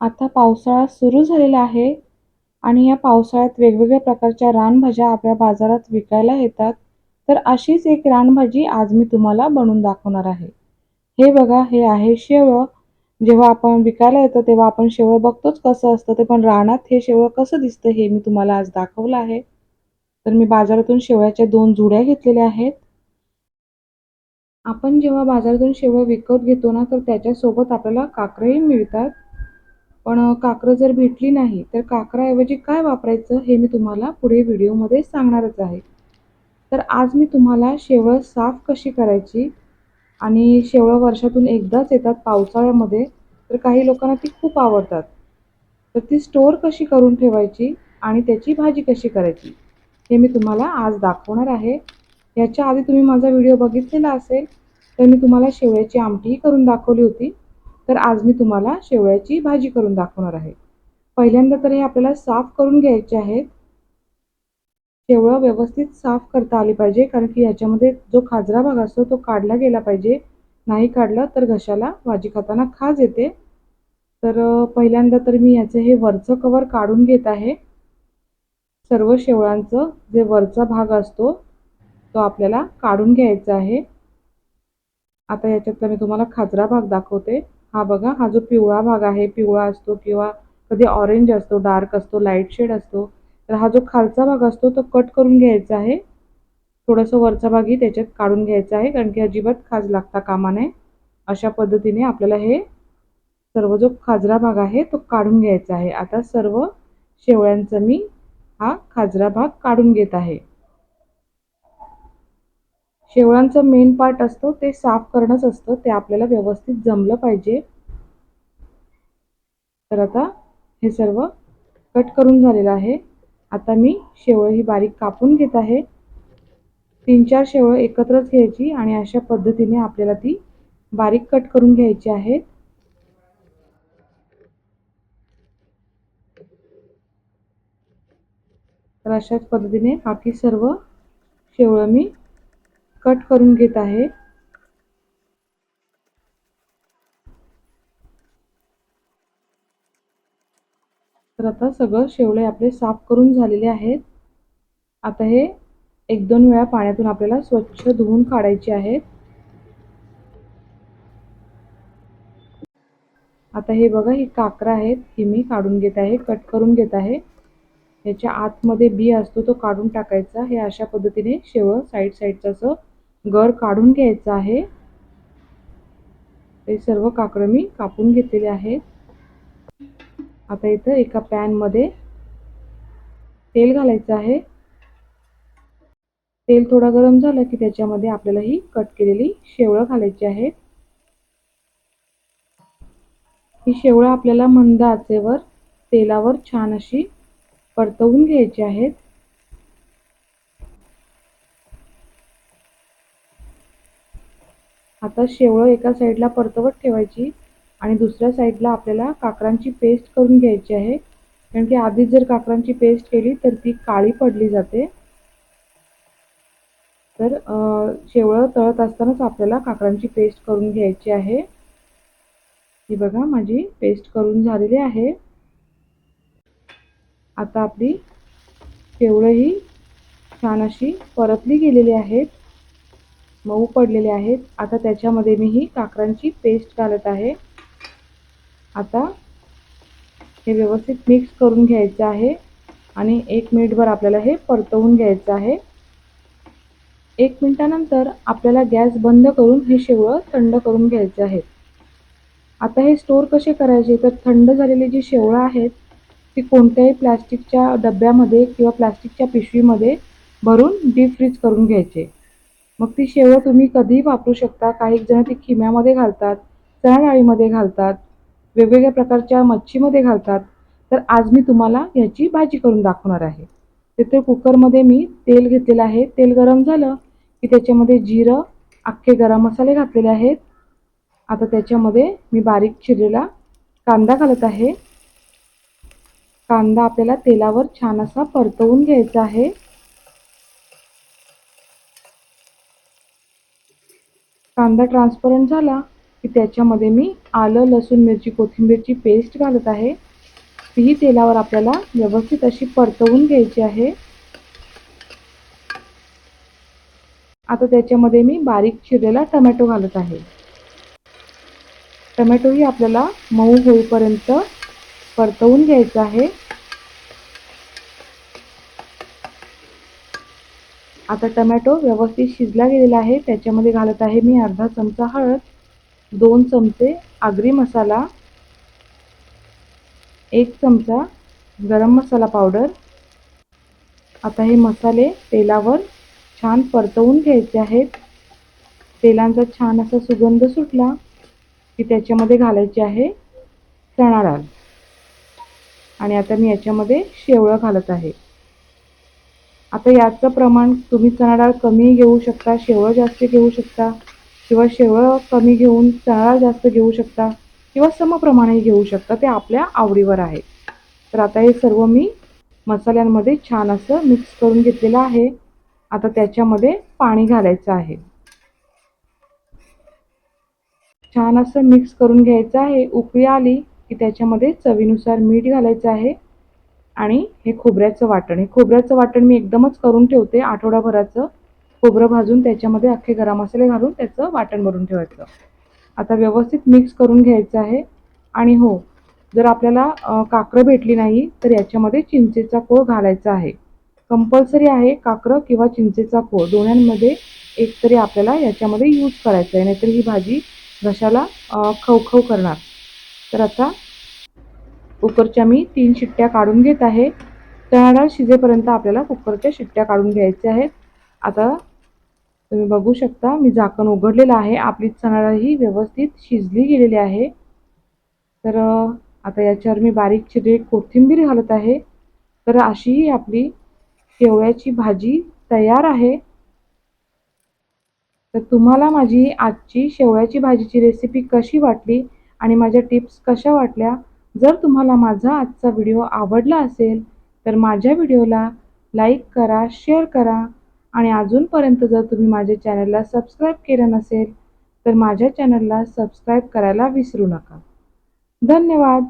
आता पावसाळा सुरू झालेला आहे आणि या पावसाळ्यात वेगवेगळ्या प्रकारच्या रानभाज्या आपल्या बाजारात विकायला येतात तर अशीच एक रानभाजी आज मी तुम्हाला बनवून दाखवणार आहे. हे बघा हे आहे शेवळं. जेव्हा आपण विकायला येतं तेव्हा आपण शेवळं बघतोच कसं असतं ते पण रानात हे शेवळं कसं दिसतं हे मी तुम्हाला आज दाखवलं आहे. तर मी बाजारातून शेवळ्याच्या दोन जुड्या घेतलेल्या आहेत. आपण जेव्हा बाजारातून शेवळं विकत घेतो ना तर त्याच्यासोबत आपल्याला काकरही मिळतात. पण काकरं जर भेटली नाही तर काकराऐवजी काय वापरायचं हे मी तुम्हाला पुढे व्हिडिओमध्ये सांगणारच आहे. तर आज मी तुम्हाला शेवळं साफ कशी करायची आणि शेवळं वर्षातून एकदाच येतात पावसाळ्यामध्ये तर काही लोकांना ती खूप आवडतात. तर ती स्टोअर कशी करून ठेवायची आणि त्याची भाजी कशी करायची हे मी तुम्हाला आज दाखवणार आहे. याच्या आधी तुम्ही माझा व्हिडिओ बघितलेला असेल तर मी तुम्हाला शेवळ्याची आमटीही करून दाखवली होती. तर आज मी तुम्हाला शेवळ्याची भाजी करून दाखवणार आहे. पहिल्यांदा तर हे आपल्याला साफ करून घ्यायचे आहेत. शेवळं व्यवस्थित साफ करता आली पाहिजे कारण की याच्यामध्ये जो खाजरा भाग असतो तो काढला गेला पाहिजे. नाही काढलं तर घशाला भाजी खाताना खाज येते. तर पहिल्यांदा तर मी याचं हे वरचं कवर काढून घेत आहे. सर्व शेवळांचं जे वरचा भाग असतो तो आपल्याला काढून घ्यायचा आहे. आता याच्यातला मी तुम्हाला खाजरा भाग दाखवते. हा बघा हा जो पिवळा भाग आहे पिवळा असतो किंवा कधी ऑरेंज असतो डार्क असतो लाइट शेड असतो तर हा जो खालचा भाग असतो तो कट करून घ्यायचा आहे. थोडंसं वरचा भागही त्याच्यात काढून घ्यायचा आहे कारण की अजिबात खाज लागता कामा नये. अशा पद्धतीने आपल्याला हे सर्व जो खाजरा भाग आहे तो काढून घ्यायचा आहे. आता सर्व शेवळ्यांचा मी हा खाजरा भाग काढून घेत आहे. शेवळांचं मेन पार्ट असतो ते साफ करणंच असतं ते आपल्याला व्यवस्थित जमलं पाहिजे. तर आता हे सर्व कट करून झालेलं आहे. आता मी शेवळ ही बारीक कापून घेत आहे. तीन चार शेवळं एकत्रच घ्यायची आणि अशा पद्धतीने आपल्याला ती बारीक कट करून घ्यायची आहे तर अशाच पद्धतीने बाकी सर्व शेवळं मी कट करून घेत आहे. तर आता सगळं शेवळे आपले साफ करून झालेले आहेत. आता हे एक दोन वेळा पाण्यातून आपल्याला स्वच्छ धुवून काढायचे आहेत. आता हे बघा ही काकरा आहेत ही मी काढून घेत आहे कट करून घेत आहे. याच्या आतमध्ये बी असतो तो काढून टाकायचा. हे अशा पद्धतीने शेवळ साईड साईडचं असं गर काढून घ्यायचं आहे. हे सर्व काकडं मी कापून घेतलेले आहेत. आता इथं एका पॅनमध्ये तेल घालायचं आहे. तेल थोडा गरम झालं की त्याच्यामध्ये आपल्याला ही कट केलेली शेवळं घालायची आहेत ही शेवळं आपल्याला मंद आचेवर तेलावर छान अशी परतवून घ्यायची आहेत. आता शेवळं एका साईडला परतवत ठेवायची आणि दुसऱ्या साईडला आपल्याला काकरांची पेस्ट करून घ्यायची आहे. कारण की आधीच जर काकरांची पेस्ट केली तर ती काळी पडली जाते. तर शेवळं तळत असतानाच आपल्याला काकरांची पेस्ट करून घ्यायची आहे. ही बघा माझी पेस्ट करून झालेली आहे. आता आपली शेवळं ही छान अशी परतली गेलेली आहेत. मऊ पडलेले आहेत. आता त्याच्यामध्ये मी ही काकरांची पेस्ट घालत आहे. आता हे व्यवस्थित मिक्स करून घ्यायचं आहे. आणि एक मिनिटभर आपल्याला हे परतवून घ्यायचं आहे. एक मिनिटानंतर आपल्याला गॅस बंद करून हे शेवळं थंड करून घ्यायचे आहेत आता हे स्टोअर कसे करायचे? तर थंड झालेली जी शेवळं आहेत ती कोणत्याही प्लॅस्टिकच्या डब्यामध्ये किंवा प्लॅस्टिकच्या पिशवीमध्ये भरून डीप फ्रीज करून घ्यायचे. मग ती शेवळ तुम्ही कधीही वापरू शकता. काही जण ती खिम्यामध्ये घालतात चणाडाळीमध्ये घालतात वेगवेगळ्या प्रकारच्या मच्छीमध्ये घालतात. तर आज मी तुम्हाला ह्याची भाजी करून दाखवणार आहे. तिथे कुकरमध्ये मी तेल घेतलेलं आहे. तेल गरम झालं की त्याच्यामध्ये जिरं अख्खे गरम मसाले घातलेले आहेत. आता त्याच्यामध्ये मी बारीक चिरलेला कांदा घालत आहे. कांदा आपल्याला तेलावर छान असा परतवून घ्यायचा आहे. कांदा ट्रान्सपरंट झाला की त्याच्यामध्ये मी आलं लसूण मिरची कोथिंबीरची पेस्ट घालत आहे. तीही तेलावर आपल्याला व्यवस्थित अशी परतवून घ्यायची आहे. आता त्याच्यामध्ये मी बारीक चिरलेला टमॅटो घालत आहे. टमॅटोही आपल्याला मऊ होईपर्यंत परतवून घ्यायचं आहे. आता टमॅटो व्यवस्थित शिजला गेलेला आहे. त्याच्यामध्ये घालत आहे मी अर्धा चमचा हळद दोन चमचे आगरी मसाला एक चमचा गरम मसाला पावडर. आता हे मसाले तेलावर छान परतवून घ्यायचे आहेत. तेलांचा छान असा सुगंध सुटला की त्याच्यामध्ये घालायचे आहे चणा डाळ. आणि आता मी याच्यामध्ये शेवळं घालत आहे. आता याचं प्रमाण तुम्ही चणा डाळ कमी घेऊ शकता शेवळं जास्त घेऊ शकता किंवा शेवळं कमी घेऊन चणा डाळ जास्त घेऊ शकता किंवा समप्रमाणे घेऊ शकता ते आपल्या आवडीवर आहे. तर आता हे सर्व मी मसाल्यांमध्ये छान असं मिक्स करून घेतलेलं आहे. आता त्याच्यामध्ये पाणी घालायचं आहे. छान असं मिक्स करून घ्यायचं आहे. उकळी आली की त्याच्यामध्ये चवीनुसार मीठ घालायचं आहे. आणि हे खोबऱ्याचं वाटण. हे खोबऱ्याचं वाटण मी एकदमच करून ठेवते. आठवडाभराचं खोबरं भाजून त्याच्यामध्ये अख्खे गरम मसाले घालून त्याचं वाटण भरून ठेवायचं. आता व्यवस्थित मिक्स करून घ्यायचं आहे. आणि हो जर आपल्याला काकडं भेटली नाही तर याच्यामध्ये चिंचेचा कोळ घालायचा आहे. कंपल्सरी आहे काकरं किंवा चिंचेचा कोळ. दोन्यांमध्ये एक तरी आपल्याला याच्यामध्ये यूज करायचा आहे. नाहीतर ही भाजी घशाला खवखव करणार. तर आता कुकरच्या मी तीन शिट्ट्या काढून घेत आहे. चणा शिजेपर्यंत आपल्याला कुकरच्या शिट्ट्या काढून घ्यायच्या आहेत. आता तुम्ही बघू शकता मी झाकण उघडलेलं आहे. आपली चणा ही व्यवस्थित शिजली गेलेली आहे. तर आता याच्यावर मी बारीक चिरलेली कोथिंबीर घालत आहे. तर अशी आपली शेवळ्याची भाजी तयार आहे. तर तुम्हाला माझी आजची शेवळ्याची भाजीची रेसिपी कशी वाटली आणि माझ्या टिप्स कशा वाटल्या जर तुम्हाला माझा आजचा व्हिडिओ आवडला असेल तर माझ्या व्हिडिओला लाईक करा शेअर करा आणि अजूनपर्यंत जर तुम्ही माझ्या चॅनलला सबस्क्राईब केलं नसेल तर माझ्या चॅनलला सबस्क्राईब करायला विसरू नका. धन्यवाद.